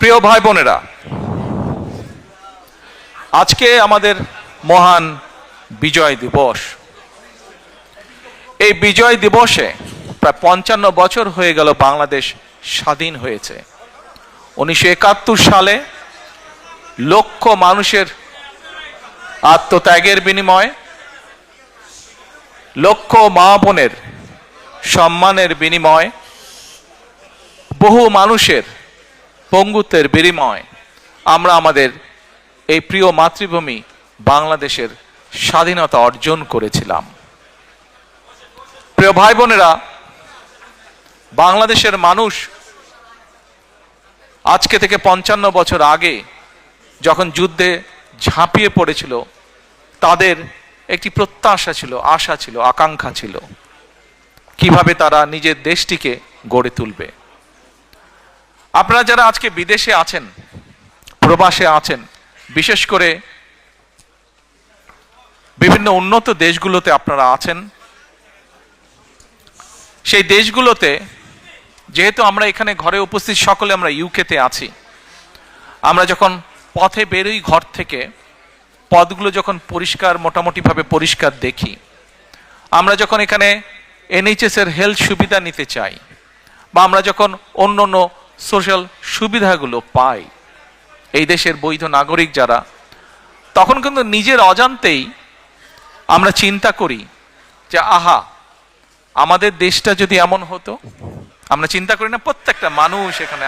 প্রিয় ভাই বোনেরা, আজকে আমাদের মহান বিজয় দিবস। এই বিজয় দিবসে প্রায় পঞ্চান্ন বছর হয়ে গেল বাংলাদেশ স্বাধীন হয়েছে। উনিশশো একাত্তর সালে লক্ষ মানুষের আত্মত্যাগের বিনিময়ে লক্ষ মা বোনের সম্মানের বিনিময় বহু মানুষের পঙ্গুত্বের বিনিময়। আমরা আমাদের এই প্রিয় মাতৃভূমি বাংলাদেশের স্বাধীনতা অর্জন করেছিলাম। প্রিয় ভাই বোনেরা বাংলাদেশের মানুষ আজকে থেকে পঞ্চান্ন বছর আগে যখন যুদ্ধে ঝাঁপিয়ে পড়েছিল, তাদের একটি প্রত্যাশা ছিল, আশা ছিল, আকাঙ্ক্ষা ছিল। কীভাবে তারা নিজের দেশটিকে গড়ে তুলবে? আপনারা যারা আজকে বিদেশে আছেন, প্রবাসে আছেন, বিশেষ করে বিভিন্ন উন্নত দেশগুলোতে আপনারা আছেন, সেই দেশগুলোতে যেহেতু আমরা এখানে ঘরে উপস্থিত, সকলে আমরা ইউকেতে আছি, আমরা যখন পথে বেরোই ঘর থেকে, পথগুলো যখন পরিষ্কার, মোটামুটিভাবে পরিষ্কার দেখি, আমরা যখন এখানে এনএইচএস এর হেলথ সুবিধা নিতে চাই, বা আমরা যখন অন্য অন্য সোশ্যাল সুবিধাগুলো পায়। এই দেশের বৈধ নাগরিক যারা, তখন কিন্তু নিজের অজান্তেই আমরা চিন্তা করি যে, আহা, আমাদের দেশটা যদি এমন হতো? আমরা চিন্তা করি না, প্রত্যেকটা মানুষ এখানে